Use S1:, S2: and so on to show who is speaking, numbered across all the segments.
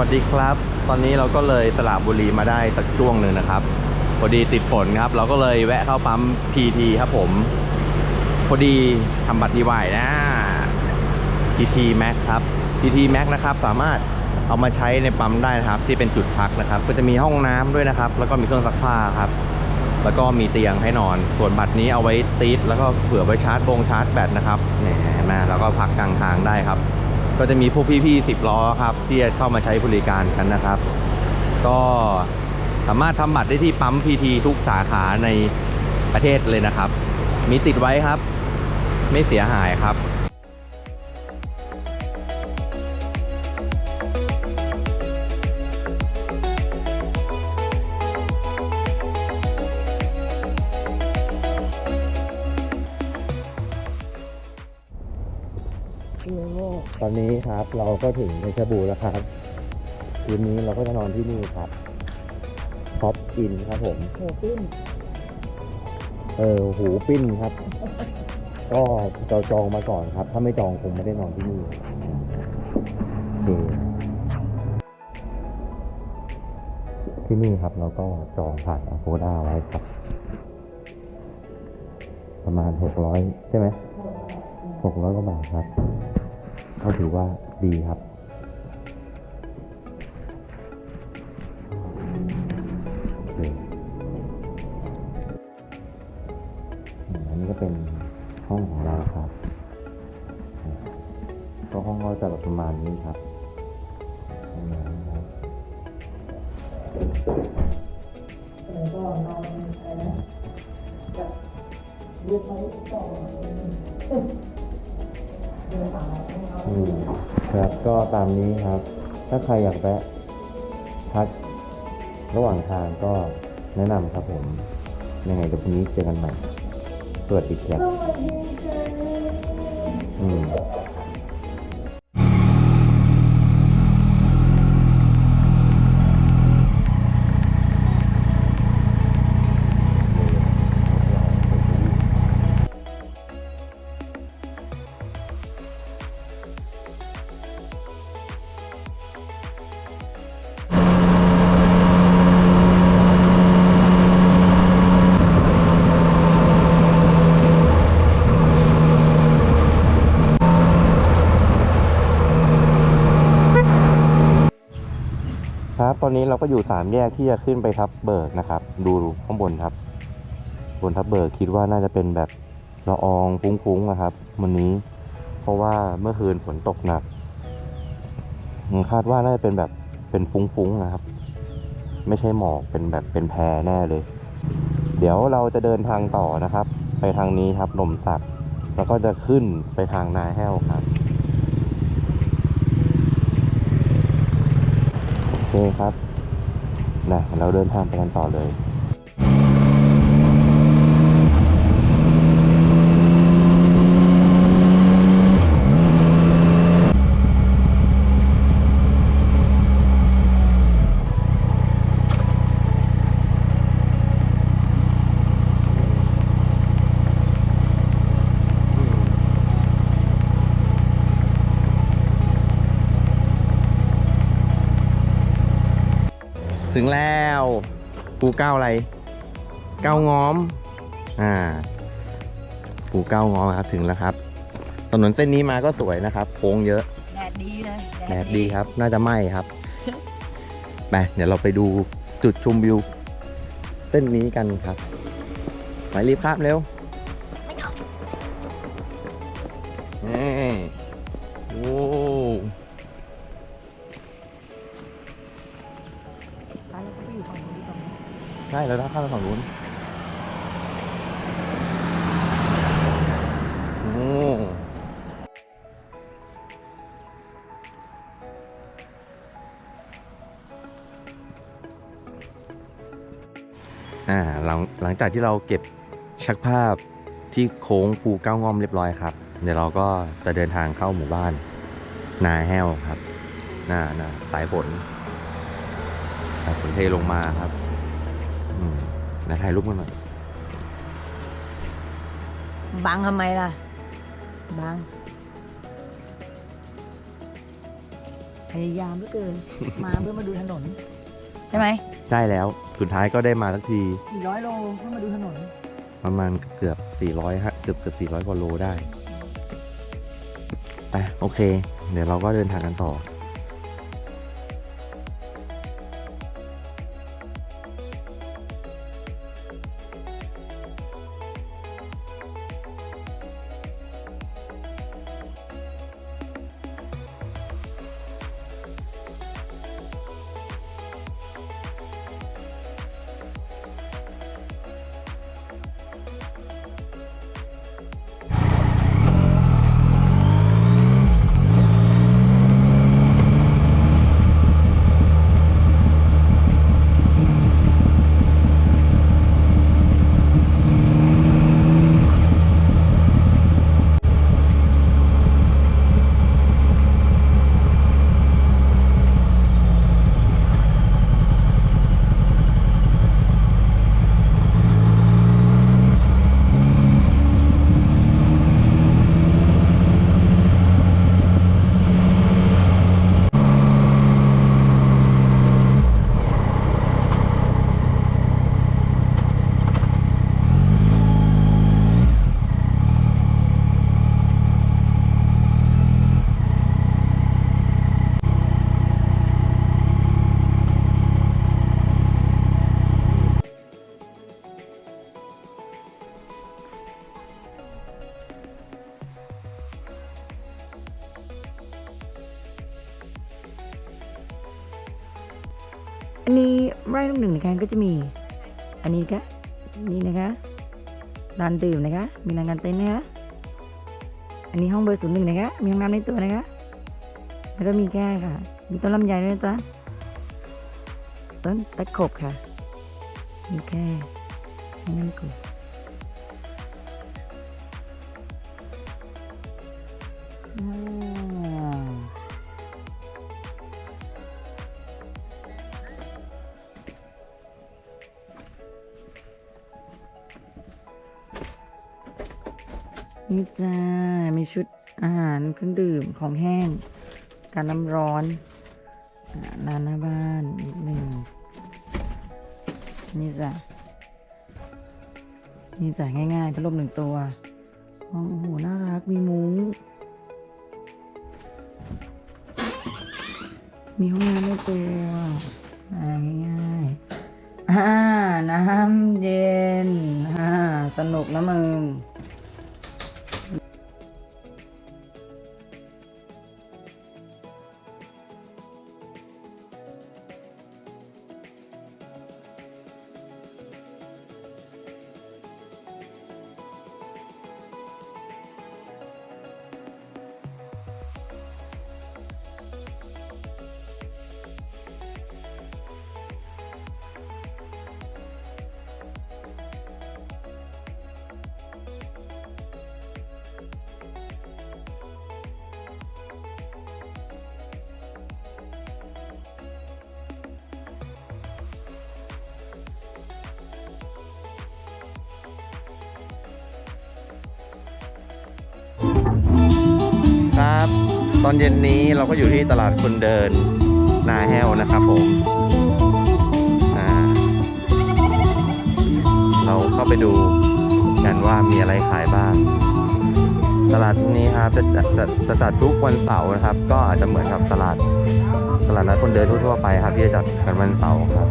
S1: วัสดีครับ ตอนนี้เราก็เลยสระบุรีมาได้สักช่วงหนึ่งนะครับพอดีติดฝนครับ เราก็เลยแวะเข้าปั๊ม PT ครับผมพอดีทำบัตรดีวายนะ PT Max ครับ PT Max นะครับ สามารถเอามาใช้ในปั๊มได้นะครับ ที่เป็นจุดพักนะครับ ก็จะมีห้องน้ำด้วยนะครับ แล้วก็มีเครื่องซักผ้าครับ แล้วก็มีเตียงให้นอน ส่วนบัตรนี้เอาไว้ตีดแล้วก็เผื่อไว้ชาร์จบงชาร์จแบตนะครับเนี่ยเห็นไหมแล้วก็พักกลางทางได้ครับ ก็จะมีพวกพี่ๆสิบล้อครับที่จะเข้ามาใช้บริการกันนะครับ ก็สามารถทำบัตรได้ที่ปั๊ม PT ทุกสาขาในประเทศเลยนะครับ มีติดไว้ครับ ไม่เสียหายครับ อนนี้ครับเราก็ถึงเพชรบูรณ์แล้วครับคืนนี้เราก็จะนอนที่นี่ครับท็อปอินครับผม
S2: โหขึ้น
S1: เออหูปิ้นครับ ก็เราจองมาก่อนครับ ถ้าไม่จองคงไม่ได้นอนที่นี่โอเคที่นี่ครับเราก็จองผ่านอโ o ด้าไว้ครับ ประมาณหกร้อยใช่ไหมหกร้อยกว่าบาทครับ ก็ถือว่าดีครับอันนี้ก็เป็นห้องของเราครับ ก็ห้องก็จะแบบประมาณนี้ครับห้องน้ำครับ
S2: แล้วก็นอนอะไรนะจะรูปไปต่อเดินผ่านห้ องเขา
S1: อืมครับก็ตามนี้ครับ ถ้าใครอยากแวะพักระหว่างทางก็แนะนำครับผมยังไงเดี๋ยวพรุ่งนี้เจอกันใหม่สวัสดีครับ
S2: สวัสดีค่ะ
S1: อืม เราก็อยู่สามแยกที่จะขึ้นไปทับเบิกนะครับ ดูข้างบนครับ บนทับเบิกคิดว่าน่าจะเป็นแบบละอองฟุ้งๆนะครับ วันนี้ เพราะว่าเมื่อคืนฝนตกหนักคาดว่าน่าจะเป็นแบบเป็นฟุ้งๆนะครับ ไม่ใช่หมอกเป็นแบบเป็นแพรแน่เลย เดี๋ยวเราจะเดินทางต่อนะครับ ไปทางนี้ครับลมสักแล้วก็จะขึ้นไปทางนาแห้วครับโอเคครับ นะเราเดินทางไปกันต่อเลย ถึงแล้วปูเก้าอะไรเก้าง้อมอ่าปูเก้าง้อมครับถึงแล้วครับ ถนนเส้นนี้มาก็สวยนะครับโค้งเยอะ
S2: แดดดีเลย
S1: แดดดีครับ น่าจะไหม้ครับไปเดี๋ยวเราไปดูจุดชมวิว เส้นนี้กันครับไปรีบครับเร็วนี่โอ้ ใช่แล้วถ้าข้ามไปฝั่งนู้นโอ้อ่าหลังหลังจากที่เราเก็บชักภาพที่โค้งภูเก้างอมเรียบร้อยครับ เดี๋ยวเราก็จะเดินทางเข้าหมู่บ้าน นาแห้วครับน่าน่าสายฝนสายฝนเทลงมาครับ นะถ่ายรูปกันหน่อย
S2: บังทำไมล่ะ บัง พยายามเหลือเกิน มาเพื่อมาดูถนน ใช่ไหม
S1: ใช่แล้ว สุดท้ายก็ได้มาสักที
S2: สี่ร้อยโลเพื่อมาดูถนน
S1: ประมาณเกือบ 400ฮะเกือบเกือบ400กว่าโลได้ไปโอเค เดี๋ยวเราก็เดินทางกันต่อ
S2: อันนี้ไร่ลูกหนึ่งนะคะก็จะมี อันนี้นะคะนี่นะคะร้านดื่มนะคะ มีร้านการเต้นนะคะอันนี้ห้องเบอร์ศูนย์หนึ่งนะคะ มีห้องน้ำในตัวนะคะ แล้วก็มีแก้ค่ะ มีต้นลำไยด้วยนะจ๊ะต้นตะขบค่ะ มีแค่นั่นกูอ่ มีชุดอาหารเครื่องดื่มของแห้ง การน้ำร้อนอ่าร้านหน้าบ้านนิดหนึ่งนี่จ้ะนี่จ้ะง่ายๆพัดลมหนึ่งตัวอ๋อโอ้โหน่ารักมีมุ้ง มีห้องน้ำในตัวง่ายๆอ่าน้ำเย็นอ่าสนุกนะมึง
S1: ตอนเย็นนี้เราก็อยู่ที่ตลาดคนเดินนาแห้วนะครับผมเราเข้าไปดูกันว่ามีอะไรขายบ้าง ตลาดนี้ครับจะจะจะจะจัดทุกวันเสาร์นะครับ ก็อาจจะเหมือนกับตลาดตลาดนัดคนเดินทั่วไปครับที่จะจัดกันวันเสาร์ครับ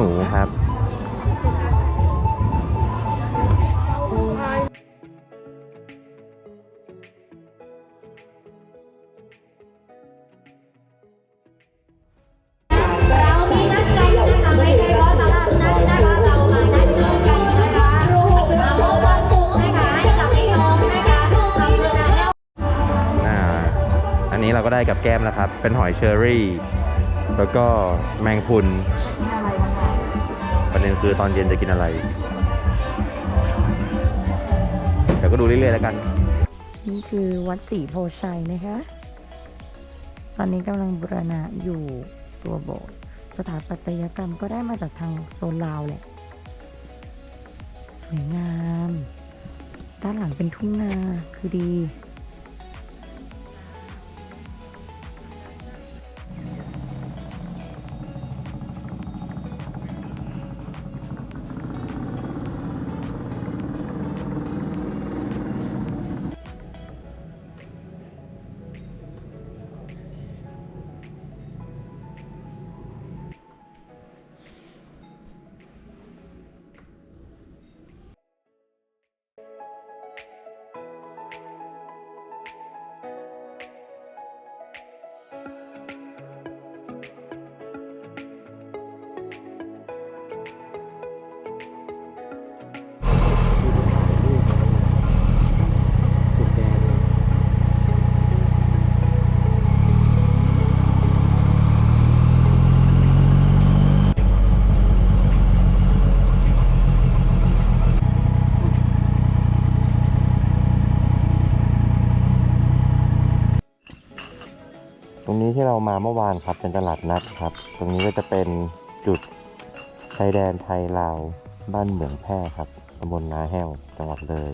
S1: องนะ
S3: คะอำเภอนาแห้ว
S1: อ่าอันนี้เราก็ได้กับแก้มแล้วครับ เป็นหอยเชอรี่ แล้วก็แมงพุน
S2: อะไรนะคะ
S1: ประเด็นคือตอนเย็นจะกินอะไร เดี๋ยวก็ดูเรื่อยๆแล้วกัน
S2: นี่คือวัดศรีโพชัยนะคะ ตอนนี้กำลังบูรณะอยู่ตัวโบสถ์สถาปัตยกรรมก็ได้มาจากทางโซนลาวแหละ สวยงาม ด้านหลังเป็นทุ่งนาคือดี
S1: เมื่อวานครับเป็นตลาดนัดครับ ตรงนี้ก็จะเป็นจุดชายแดนไทยลาวบ้านเหมืองแพร่ครับตำบลนาแห้วจังหวัดเลย